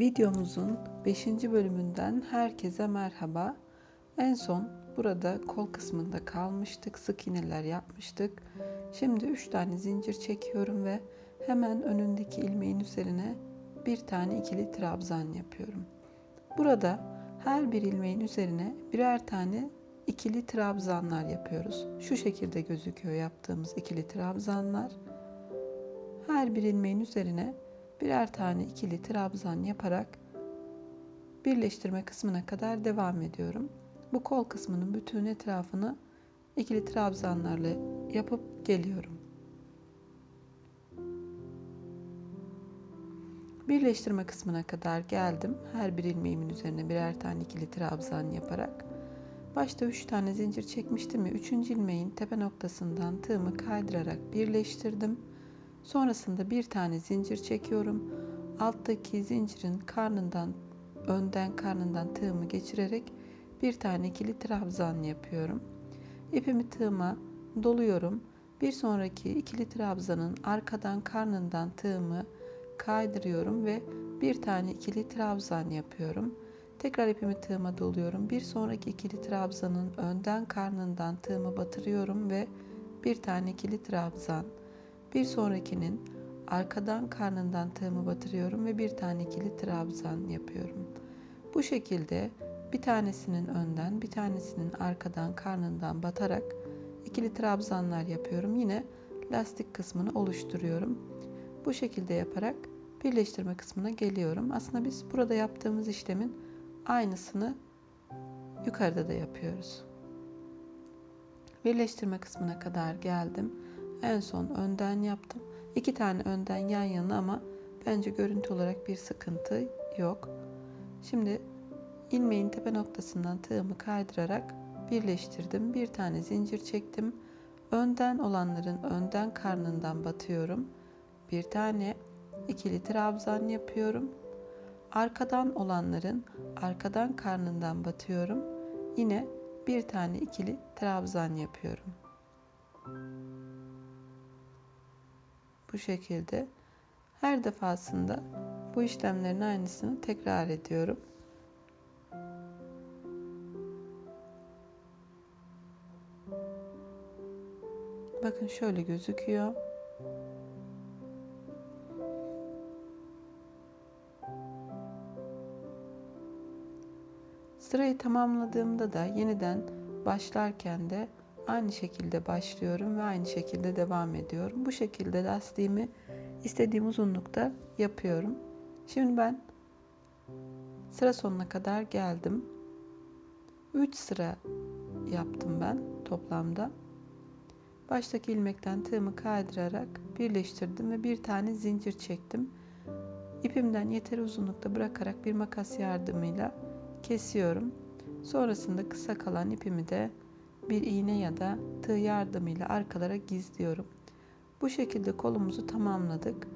Videomuzun 5. bölümünden herkese merhaba. En son burada kol kısmında kalmıştık. Sık iğneler yapmıştık. Şimdi 3 tane zincir çekiyorum ve hemen önündeki ilmeğin üzerine bir tane ikili trabzan yapıyorum. Burada her bir ilmeğin üzerine birer tane ikili trabzanlar yapıyoruz. Şu şekilde gözüküyor yaptığımız ikili trabzanlar. Her bir ilmeğin üzerine birer tane ikili trabzan yaparak birleştirme kısmına kadar devam ediyorum. Bu kol kısmının bütün etrafını ikili trabzanlarla yapıp geliyorum. Birleştirme kısmına kadar geldim. Her bir ilmeğimin üzerine birer tane ikili trabzan yaparak. Başta 3 tane zincir çekmiştim ya 3. ilmeğin tepe noktasından tığımı kaydırarak birleştirdim. Sonrasında bir tane zincir çekiyorum. Alttaki zincirin karnından, önden karnından tığımı geçirerek bir tane ikili trabzan yapıyorum. İpimi tığıma doluyorum. Bir sonraki ikili trabzanın arkadan karnından tığımı kaydırıyorum ve bir tane ikili trabzan yapıyorum. Tekrar ipimi tığıma doluyorum. Bir sonraki ikili trabzanın önden karnından tığımı batırıyorum ve bir tane ikili trabzan. Bir sonrakinin arkadan karnından tığımı batırıyorum ve bir tane ikili trabzan yapıyorum. Bu şekilde bir tanesinin önden, bir tanesinin arkadan karnından batarak ikili trabzanlar yapıyorum. Yine lastik kısmını oluşturuyorum. Bu şekilde yaparak birleştirme kısmına geliyorum. Aslında biz burada yaptığımız işlemin aynısını yukarıda da yapıyoruz. Birleştirme kısmına kadar geldim. En son önden yaptım. İki tane önden yan yana ama bence görüntü olarak bir sıkıntı yok. Şimdi ilmeğin tepe noktasından tığımı kaydırarak birleştirdim. Bir tane zincir çektim. Önden olanların önden karnından batıyorum. Bir tane ikili trabzan yapıyorum. Arkadan olanların arkadan karnından batıyorum. Yine bir tane ikili trabzan yapıyorum. Bu şekilde her defasında bu işlemlerin aynısını tekrar ediyorum. Bakın şöyle gözüküyor. Sırayı tamamladığımda da yeniden başlarken de aynı şekilde başlıyorum ve aynı şekilde devam ediyorum. Bu şekilde lastiğimi istediğim uzunlukta yapıyorum. Şimdi ben sıra sonuna kadar geldim. 3 sıra yaptım ben toplamda. Baştaki ilmekten tığımı kaydırarak birleştirdim ve bir tane zincir çektim. İpimden yeteri uzunlukta bırakarak bir makas yardımıyla kesiyorum. Sonrasında kısa kalan ipimi de bir iğne ya da tığ yardımıyla arkalara gizliyorum. Bu şekilde kolumuzu tamamladık.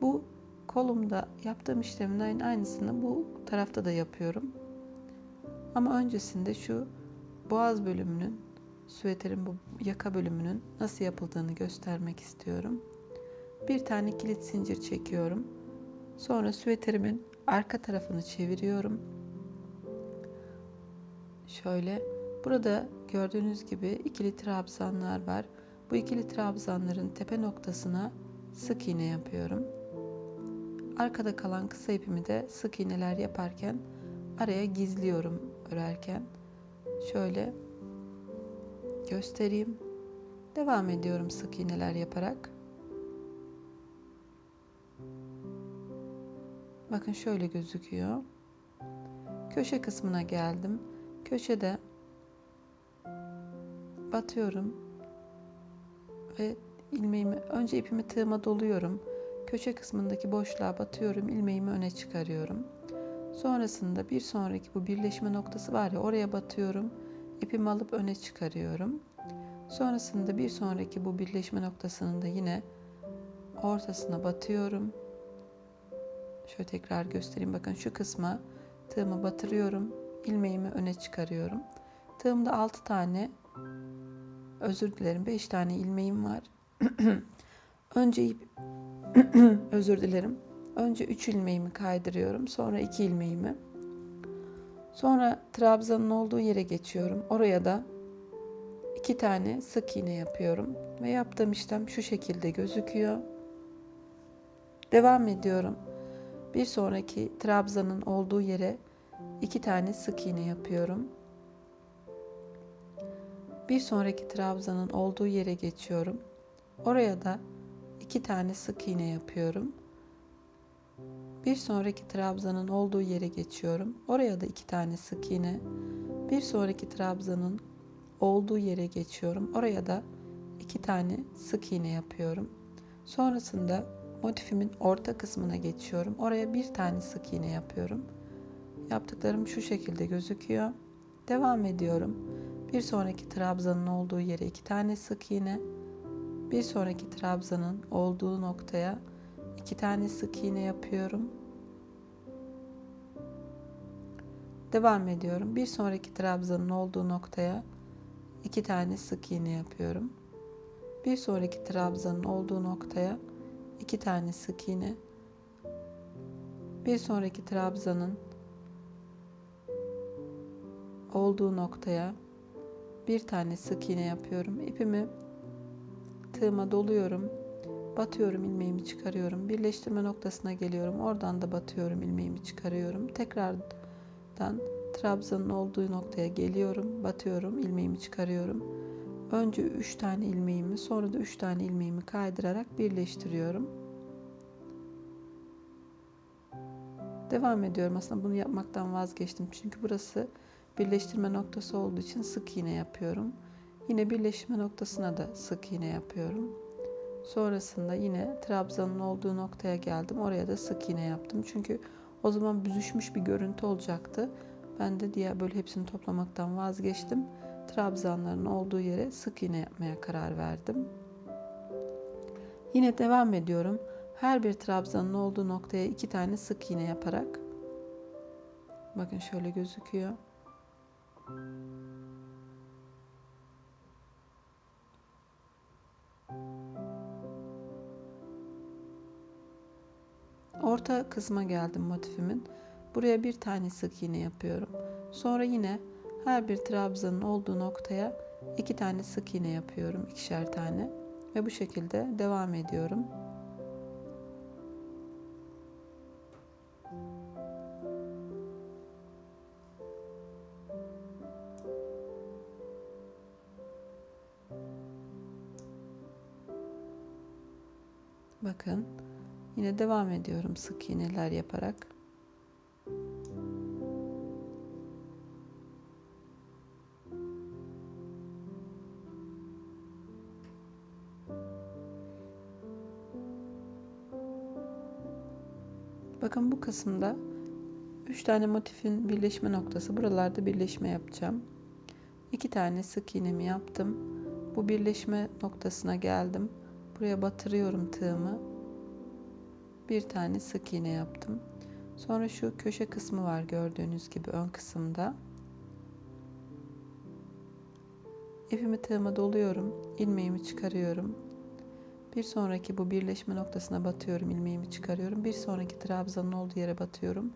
Bu kolumda yaptığım işlemlerin aynısını bu tarafta da yapıyorum. Ama öncesinde şu boğaz bölümünün, süveterin bu yaka bölümünün nasıl yapıldığını göstermek istiyorum. Bir tane kilit zincir çekiyorum. Sonra süveterimin arka tarafını çeviriyorum. Şöyle burada gördüğünüz gibi ikili trabzanlar var. Bu ikili trabzanların tepe noktasına sık iğne yapıyorum. Arkada kalan kısa ipimi de sık iğneler yaparken araya gizliyorum örerken. Şöyle göstereyim. Devam ediyorum sık iğneler yaparak. Bakın şöyle gözüküyor. Köşe kısmına geldim. Köşede batıyorum ve ilmeğimi önce ipimi tığıma doluyorum. Köşe kısmındaki boşluğa batıyorum, ilmeğimi öne çıkarıyorum. Sonrasında bir sonraki bu birleşme noktası var ya oraya batıyorum. ipimi alıp öne çıkarıyorum. Sonrasında bir sonraki bu birleşme noktasının da yine ortasına batıyorum. Şöyle tekrar göstereyim. Bakın şu kısma tığımı batırıyorum. ilmeğimi öne çıkarıyorum. Tığımda 6 tane özür dilerim 5 tane ilmeğim var. Önce ip özür dilerim. Önce 3 ilmeğimi kaydırıyorum. Sonra 2 ilmeğimi. Sonra trabzanın olduğu yere geçiyorum. Oraya da 2 tane sık iğne yapıyorum. Ve yaptığım işlem şu şekilde gözüküyor. Devam ediyorum. Bir sonraki trabzanın olduğu yere 2 tane sık iğne yapıyorum. Bir sonraki trabzanın olduğu yere geçiyorum. Oraya da 2 tane sık iğne yapıyorum. Bir sonraki trabzanın olduğu yere geçiyorum. Oraya da iki tane sık iğne. Bir sonraki trabzanın olduğu yere geçiyorum. Oraya da iki tane sık iğne yapıyorum. Sonrasında motifimin orta kısmına geçiyorum. Oraya bir tane sık iğne yapıyorum. Yaptıklarım şu şekilde gözüküyor. Devam ediyorum. Bir sonraki trabzanın olduğu yere iki tane sık iğne. Bir sonraki trabzanın olduğu noktaya iki tane sık iğne yapıyorum. Devam ediyorum. Bir sonraki trabzanın olduğu noktaya iki tane sık iğne yapıyorum. Bir sonraki trabzanın olduğu noktaya iki tane sık iğne. Bir sonraki trabzanın olduğu noktaya bir tane sık iğne yapıyorum. İpimi tığıma doluyorum. Batıyorum ilmeğimi çıkarıyorum. Birleştirme noktasına geliyorum. Oradan da batıyorum ilmeğimi çıkarıyorum. Tekrardan trabzanın olduğu noktaya geliyorum. Batıyorum ilmeğimi çıkarıyorum. Önce 3 tane ilmeğimi sonra da 3 tane ilmeğimi kaydırarak birleştiriyorum. Devam ediyorum. Aslında bunu yapmaktan vazgeçtim. Çünkü burası birleştirme noktası olduğu için sık iğne yapıyorum. Yine birleşme noktasına da sık iğne yapıyorum. Sonrasında yine trabzanın olduğu noktaya geldim. Oraya da sık iğne yaptım. Çünkü o zaman büzüşmüş bir görüntü olacaktı. Ben de diğer böyle hepsini toplamaktan vazgeçtim. Trabzanların olduğu yere sık iğne yapmaya karar verdim. Yine devam ediyorum. Her bir trabzanın olduğu noktaya iki tane sık iğne yaparak bakın şöyle gözüküyor. Orta kısma geldim motifimin. Buraya bir tane sık iğne yapıyorum. Sonra yine her bir trabzanın olduğu noktaya iki tane sık iğne yapıyorum. ikişer tane. Ve bu şekilde devam ediyorum. Bakın yine devam ediyorum sık iğneler yaparak. Bakın bu kısımda 3 tane motifin birleşme noktası. Buralarda birleşme yapacağım. 2 tane sık iğnemi yaptım. Bu birleşme noktasına geldim. Buraya batırıyorum tığımı. Bir tane sık iğne yaptım. Sonra şu köşe kısmı var gördüğünüz gibi ön kısımda. İpimi tığıma doluyorum. ilmeğimi çıkarıyorum. Bir sonraki bu birleşme noktasına batıyorum. ilmeğimi çıkarıyorum. Bir sonraki trabzanın olduğu yere batıyorum.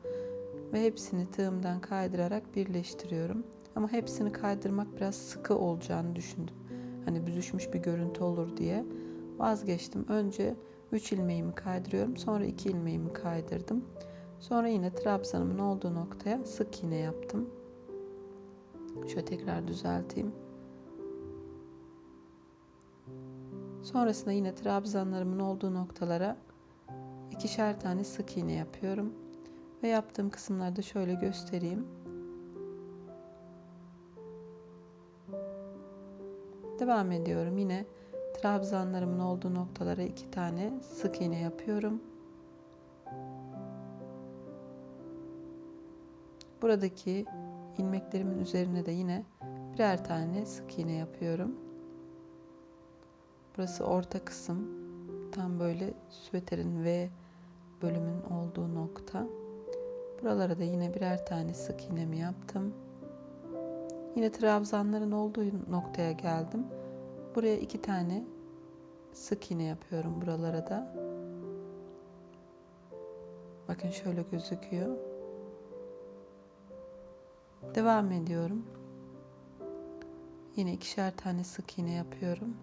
Ve hepsini tığımdan kaydırarak birleştiriyorum. Ama hepsini kaydırmak biraz sıkı olacağını düşündüm. Hani büzüşmüş bir görüntü olur diye vazgeçtim. Önce 3 ilmeğimi kaydırıyorum. Sonra 2 ilmeğimi kaydırdım. Sonra yine trabzanımın olduğu noktaya sık iğne yaptım. Şöyle tekrar düzelteyim. Sonrasında yine trabzanlarımın olduğu noktalara ikişer tane sık iğne yapıyorum. Ve yaptığım kısımlarda şöyle göstereyim. Devam ediyorum. Yine trabzanlarımın olduğu noktalara iki tane sık iğne yapıyorum. Buradaki ilmeklerimin üzerine de yine birer tane sık iğne yapıyorum. Burası orta kısım. Tam böyle süveterin V bölümün olduğu nokta. Buralara da yine birer tane sık iğnemi yaptım. Yine trabzanların olduğu noktaya geldim. Buraya iki tane sık iğne yapıyorum buralara da. Bakın şöyle gözüküyor. Devam ediyorum. Yine ikişer tane sık iğne yapıyorum.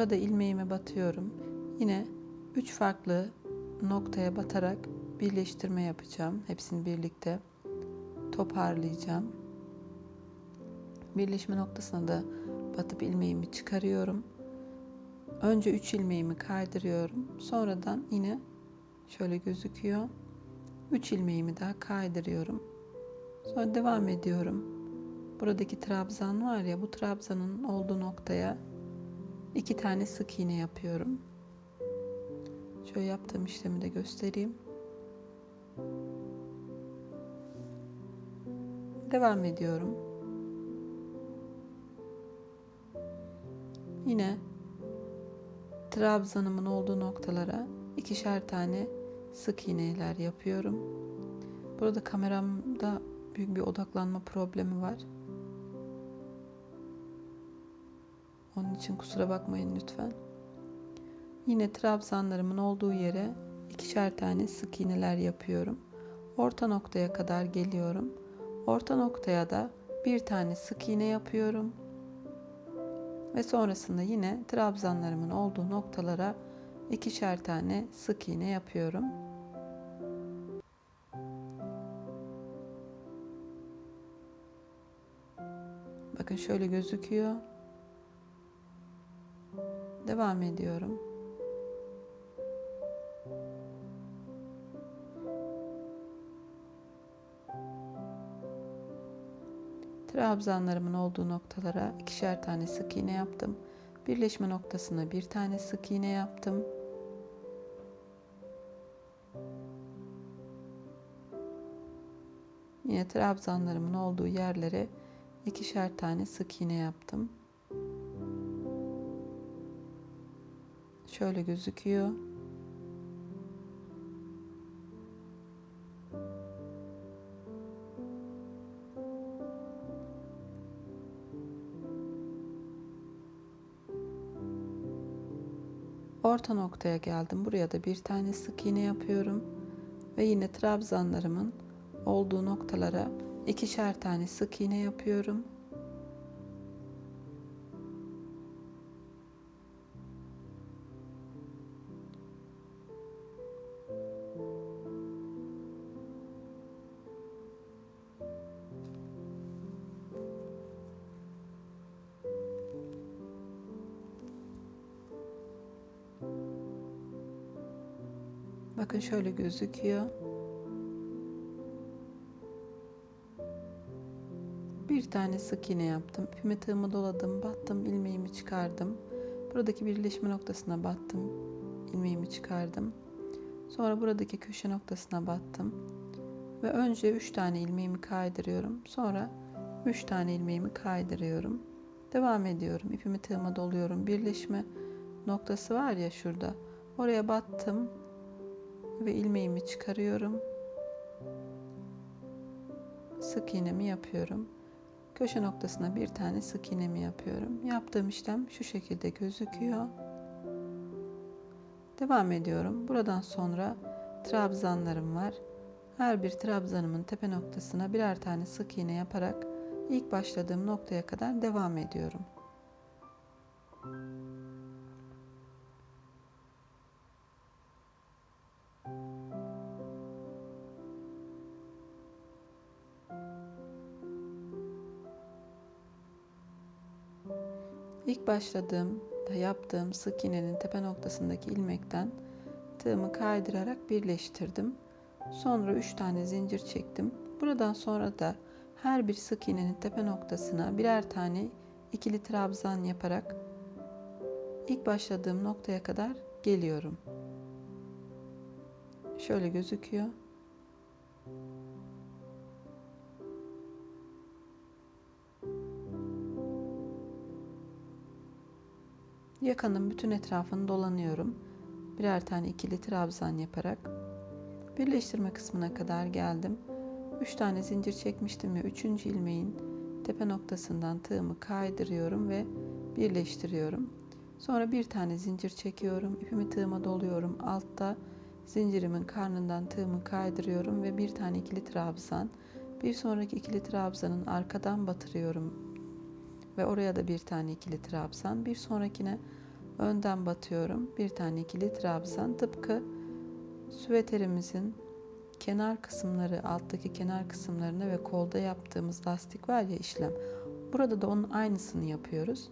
Burada ilmeğime batıyorum. Yine 3 farklı noktaya batarak birleştirme yapacağım. Hepsini birlikte toparlayacağım. Birleşme noktasına da batıp ilmeğimi çıkarıyorum. Önce 3 ilmeğimi kaydırıyorum. Sonradan yine şöyle gözüküyor. 3 ilmeğimi daha kaydırıyorum. Sonra devam ediyorum. Buradaki trabzan var ya bu trabzanın olduğu noktaya iki tane sık iğne yapıyorum. Şöyle yaptığım işlemi de göstereyim. Devam ediyorum. Yine trabzanımın olduğu noktalara ikişer tane sık iğneler yapıyorum. Burada kameramda büyük bir odaklanma problemi var. Onun için kusura bakmayın lütfen. Yine trabzanlarımın olduğu yere ikişer tane sık iğneler yapıyorum. Orta noktaya kadar geliyorum. Orta noktaya da bir tane sık iğne yapıyorum. Ve sonrasında yine trabzanlarımın olduğu noktalara ikişer tane sık iğne yapıyorum. Bakın şöyle gözüküyor. Devam ediyorum. Trabzanlarımın olduğu noktalara ikişer tane sık iğne yaptım. Birleşme noktasına bir tane sık iğne yaptım. Yine trabzanlarımın olduğu yerlere ikişer tane sık iğne yaptım. Şöyle gözüküyor. Orta noktaya geldim. Buraya da bir tane sık iğne yapıyorum. Ve yine trabzanlarımın olduğu noktalara ikişer tane sık iğne yapıyorum. Bakın şöyle gözüküyor. Bir tane sık iğne yaptım. İpimi tığımı doladım, battım, ilmeğimi çıkardım. Buradaki birleşme noktasına battım, ilmeğimi çıkardım. Sonra buradaki köşe noktasına battım. Ve önce 3 tane ilmeğimi kaydırıyorum. Sonra 3 tane ilmeğimi kaydırıyorum. Devam ediyorum. İpimi tığıma doluyorum. Birleşme noktası var ya şurada. Oraya battım, ve ilmeğimi çıkarıyorum. Sık iğnemi yapıyorum. Köşe noktasına bir tane sık iğnemi yapıyorum. Yaptığım işlem şu şekilde gözüküyor. Devam ediyorum. Buradan sonra trabzanlarım var. Her bir trabzanımın tepe noktasına birer tane sık iğne yaparak ilk başladığım noktaya kadar devam ediyorum. İlk başladığım da yaptığım sık iğnenin tepe noktasındaki ilmekten tığımı kaydırarak birleştirdim. Sonra 3 tane zincir çektim. Buradan sonra da her bir sık iğnenin tepe noktasına birer tane ikili trabzan yaparak ilk başladığım noktaya kadar geliyorum. Şöyle gözüküyor. Yakanın bütün etrafını dolanıyorum. Birer tane ikili trabzan yaparak. Birleştirme kısmına kadar geldim. 3 tane zincir çekmiştim ve 3. ilmeğin tepe noktasından tığımı kaydırıyorum ve birleştiriyorum. Sonra bir tane zincir çekiyorum. ipimi tığıma doluyorum. Altta zincirimin karnından tığımı kaydırıyorum ve bir tane ikili trabzan. Bir sonraki ikili trabzanın arkadan batırıyorum. Ve oraya da bir tane ikili trabzan. Bir sonrakine önden batıyorum. Bir tane ikili trabzan. Tıpkı süveterimizin kenar kısımları, alttaki kenar kısımlarına ve kolda yaptığımız lastik var ya işlem. Burada da onun aynısını yapıyoruz.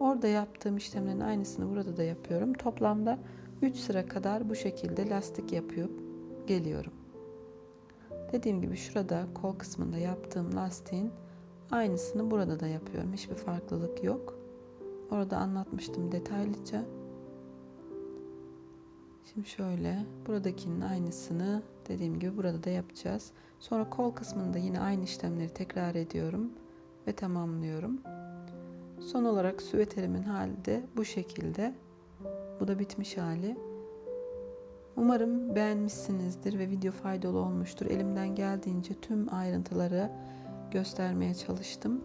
Orada yaptığım işlemlerin aynısını burada da yapıyorum. Toplamda 3 sıra kadar bu şekilde lastik yapıyor geliyorum. Dediğim gibi şurada kol kısmında yaptığım lastiğin aynısını burada da yapıyorum. Hiçbir farklılık yok. Orada anlatmıştım detaylıca. Şimdi şöyle buradakinin aynısını dediğim gibi burada da yapacağız. Sonra kol kısmında yine aynı işlemleri tekrar ediyorum ve tamamlıyorum. Son olarak süveterimin hali de bu şekilde. Bu da bitmiş hali. Umarım beğenmişsinizdir ve video faydalı olmuştur. Elimden geldiğince tüm ayrıntıları göstermeye çalıştım.